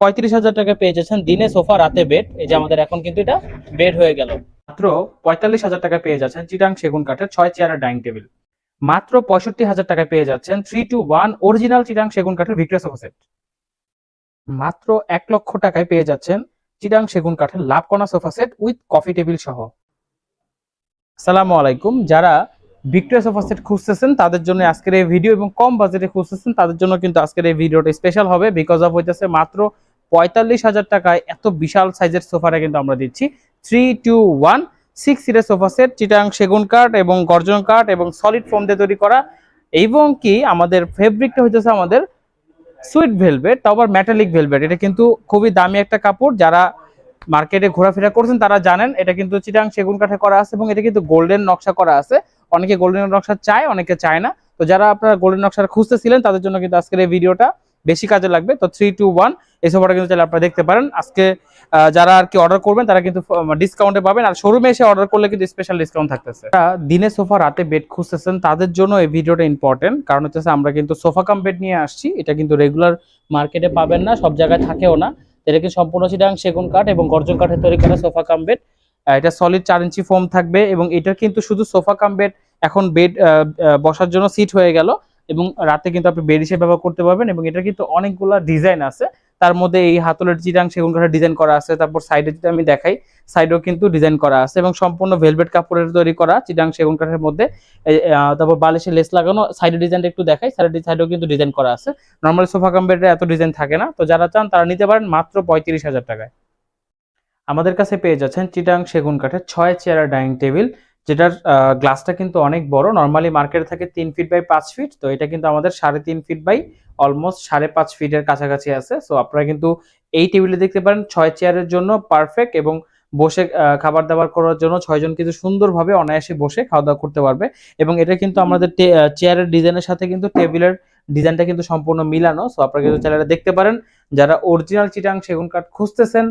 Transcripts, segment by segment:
পঁয়ত্রিশ হাজার টাকা দিনে সোফা, রাতে বেড এই যে আমাদের এখন কিন্তু এটা বেড হয়ে গেল। মাত্র পঁয়তাল্লিশ হাজার টাকা পেয়ে যাচ্ছেন চিটাং সেগুন কাঠের ছয় ডাইনিং টেবিল। মাত্র পঁয়ষট্টি হাজার টাকা পেয়ে যাচ্ছেন three two one original Chittagong সেগুন কাঠের ভিক্টোরিয়া সোফা সেট। মাত্র এক লক্ষ টাকায় পেয়ে যাচ্ছেন চিটাং সেগুন কাঠের লাভকনা sofa set with coffee table সহ। আসসালামু আলাইকুম। যারা ভিক্টোরিয়া সোফা সেট খুঁজতেছেন, তাদের জন্য আজকের এই ভিডিও এবং কম বাজেটে খুঁজতেছেন, তাদের জন্য কিন্তু আজকের এই ভিডিওটা স্পেশাল হবে বিকজ অফ হইতেছে মাত্র পঁয়তাল্লিশ হাজার টাকায় এত বিশাল সাইজের সোফাটা কিন্তু আমরা দিচ্ছি। থ্রি টু ওয়ান সিক্স সিটের সোফা সেট চিটাং সেগুন কাঠ এবং গর্জন কাঠ এবং সলিড ফোম দিয়ে তৈরি করা। এবং কি আমাদের ফেব্রিকটা হইতেছে আমাদের সুইট ভেলভেট তাও আবার মেটালিক ভেলভেট এটা কিন্তু খুবই দামি একটা কাপড়, যারা মার্কেটে ঘোরাফেরা করছেন তারা জানেন, এটা কিন্তু চিটাং সেগুন কাঠে করা আছে এবং এটা কিন্তু গোল্ডেন নকশা করা আছে। অনেকে গোল্ডেন নকশা চায়, অনেকে চায় না। তো যারা আপনারা গোল্ডেন নকশা খুঁজতেছিলেন, তাদের জন্য কিন্তু আজকের এই ভিডিওটা বেশি কাজে লাগবে। তো থ্রি টু ওয়ান এই সোফাটা কিন্তু চাইলে আপনারা দেখতে পারেন। আজকে যারা আর কি অর্ডার করবেন, তারা কিন্তু ডিসকাউন্টে পাবেন। আর শোরুমে এসে অর্ডার করলে কিন্তু স্পেশাল ডিসকাউন্ট থাকতেছে। দিনে সোফা রাতে বেড খুঁজতেছেন, তাদের জন্য এই ভিডিওটা ইম্পর্টেন্ট কারণ হচ্ছে আমরা কিন্তু সোফা কাম বেড নিয়ে আসছি। এটা কিন্তু রেগুলার মার্কেটে পাবেন না, সব জায়গায় থাকেও না। এটা কিন্তু সম্পূর্ণ চিটাং সেগুন কাঠ এবং গর্জন কাঠের তৈরি করা সোফা কাম বেড এটা সলিড চার ইঞ্চি ফোম থাকবে এবং এটা কিন্তু শুধু সোফা কাম বেড এখন বেড বসার জন্য সিট হয়ে গেল এবং রাতে কিন্তু আপনি বেড হিসেবে ব্যবহার করতে পারবেন এবং এটা কিন্তু অনেকগুলা ডিজাইন আছে। তার মধ্যে এই হাতলের চিটাং সেগুন কাঠের ডিজাইন করা আছে, তারপর সাইডে যদি আমি দেখাই সাইডেও কিন্তু ডিজাইন করা আছে এবং সম্পূর্ণ ভেলভেট কাপড়ের তৈরি করা চিটাং সেগুন কাঠের মধ্যে তারপর বালিশে লেস লাগানো সাইডের ডিজাইনটা একটু দেখাই সাইডের সাইডেও কিন্তু ডিজাইন করা আছে। নর্মাল সোফা কাম এত ডিজাইন থাকে না। তো যারা চান তারা নিতে পারেন মাত্র পঁয়ত্রিশ হাজার টাকায়। আমাদের কাছে পেয়ে যাচ্ছেন চিটাং সেগুন কাঠের ছয় চেয়ার ডাইনিং টেবিল যেটার গ্লাসটা কিন্তু অনেক বড়। নর্মালি মার্কেটে থাকে তিন ফিট বাই পাঁচ ফিট তো এটা কিন্তু আমাদের সাড়ে তিন ফিট বাই অলমোস্ট সাড়ে পাঁচ ফিটের কাছাকাছি আছে। সো আপনারা কিন্তু এই টেবিলে দেখতে পারেন ছয় চেয়ারের জন্য পারফেক্ট এবং বসে খাবার দাবার করার জন্য ছয়জন কিন্তু সুন্দরভাবে অনায়াসে বসে খাওয়া দাওয়া করতে পারবে। এবং এটা কিন্তু আমাদের চেয়ারের ডিজাইনের সাথে কিন্তু টেবিলের ডিজাইনটা কিন্তু সম্পূর্ণ মিলানো। সো আপনারা কিন্তু চ্যানেলে দেখতে পারেন। যারা অরিজিনাল চিটাং সেগুন কাঠ খুঁজতেছেন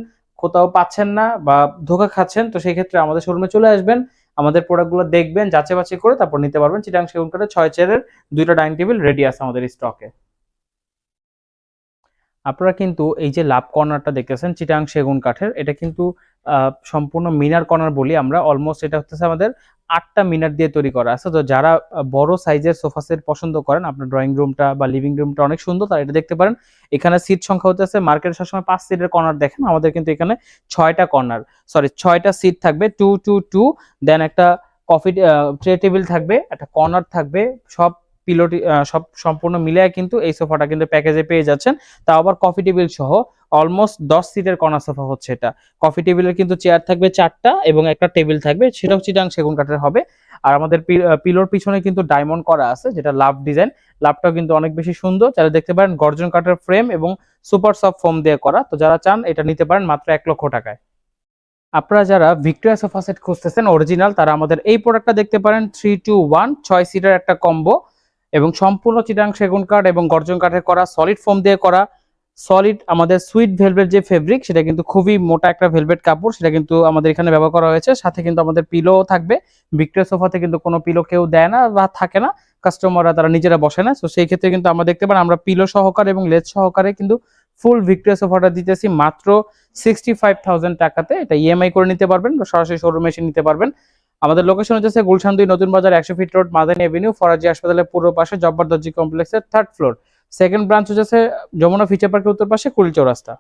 কোথাও পাচ্ছেন না বা ধোকা খাচ্ছেন, তো সেই ক্ষেত্রে আমাদের শোরুমে চলে আসবেন, আমাদের প্রোডাক্টগুলো দেখবেন যাচাই বাছাই করে তারপর নিতে পারবেন চিটাং সেগুন কাঠের ছয় চেয়ারের দুইটা ডাইনিং টেবিল রেডি আছে আমাদের স্টকে আপনারা কিন্তু এই যে লাভ কর্নারটা দেখতেছেন, চিটাং সেগুন কাঠের, এটা কিন্তু সম্পূর্ণ মিনার কর্নার বলি আমরা অলমোস্ট এটা হচ্ছে আমাদের আটটা মিনার দিয়ে তৈরি করা আছে। তো যারা বড় সাইজের সোফা সেট পছন্দ করেন, আপনার ড্রয়িং রুমটা বা লিভিং রুমটা অনেক সুন্দর, তারা এটা দেখতে পারেন। এখানে সিট সংখ্যা হচ্ছে মার্কেটে সবসময় পাঁচ সিটের কর্নার দেখেন, আমাদের কিন্তু এখানে ছয়টা কর্নার সরি ছয়টা সিট থাকবে টু টু টু দেন একটা কফি ট্রে টেবিল থাকবে, একটা কর্নার থাকবে, সব পিলোটি সব সম্পূর্ণ মিলিয়ে কিন্তু এই সোফাটা কিন্তু প্যাকেজে পেয়ে যাচ্ছেন। তাও আবার কফি টেবিল সহ অলমোস্ট দশ সিটের কর্নার সোফা হচ্ছে এটা। কফি টেবিলের কিন্তু চেয়ার থাকবে চারটা এবং একটা টেবিল থাকবে, সেটাও চিটাং সেগুন কাঠের হবে। আর আমাদের পিলোর পিছনে কিন্তু ডায়মন্ড করা আছে, যেটা লাভ ডিজাইন। লাভটাও কিন্তু অনেক বেশি সুন্দর। যারা দেখতে পারেন গর্জন কাঠের ফ্রেম এবং সুপার সফট ফোম দিয়ে করা। তো যারা চান এটা নিতে পারেন মাত্র এক লক্ষ টাকায়। আপনারা যারা ভিক্টোরিয়া সোফা সেট খুঁজতেছেন, অরিজিনাল, তারা আমাদের এই প্রোডাক্টটা দেখতে পারেন। থ্রি টু ওয়ান, ছয় সিটের একটা কম্বো। এবং সম্পূর্ণ চিটাং সেগুন কাঠ এবং গর্জন কাঠের করা সলিড ফোম দিয়ে করা সলিড আমাদের সুইট ভেলভেট যে ফেব্রিক সেটা কিন্তু খুবই মোটা একটা ভেলভেট কাপড়, সেটা কিন্তু আমাদের এখানে ব্যবহার করা হয়েছে। সাথে কিন্তু আমাদের পিলো থাকবে। ভিক্টোরিয়া সোফাতে কিন্তু কোনো পিলো কেউ দেয় না বা থাকে না। কাস্টমাররা তারা নিজেরা বসে না। তো সেই ক্ষেত্রে কিন্তু আমরা দেখতে পারেন আমরা পিলো সহকারে এবং লেজ সহকারে কিন্তু ফুল ভিক্টোরিয়া সোফাটা দিতেছি মাত্র সিক্সটি টাকাতে। এটা ইএমআই করে নিতে পারবেন বা সরাসরি শোরুমে এসে নিতে পারবেন। আমাদের লোকেশন হচ্ছে গুলশান দুই নতুন বাজার একশো feet road Madani avenue Faraji হাসপাতালের পূর্ব পাশে জব্বার দর্জি কমপ্লেক্সের থার্ড ফ্লোর সেকেন্ড ব্রাঞ্চ হচ্ছে যমুনা ফিচার পার্কের উত্তর পাশে কুড়ি চৌরাস্তা।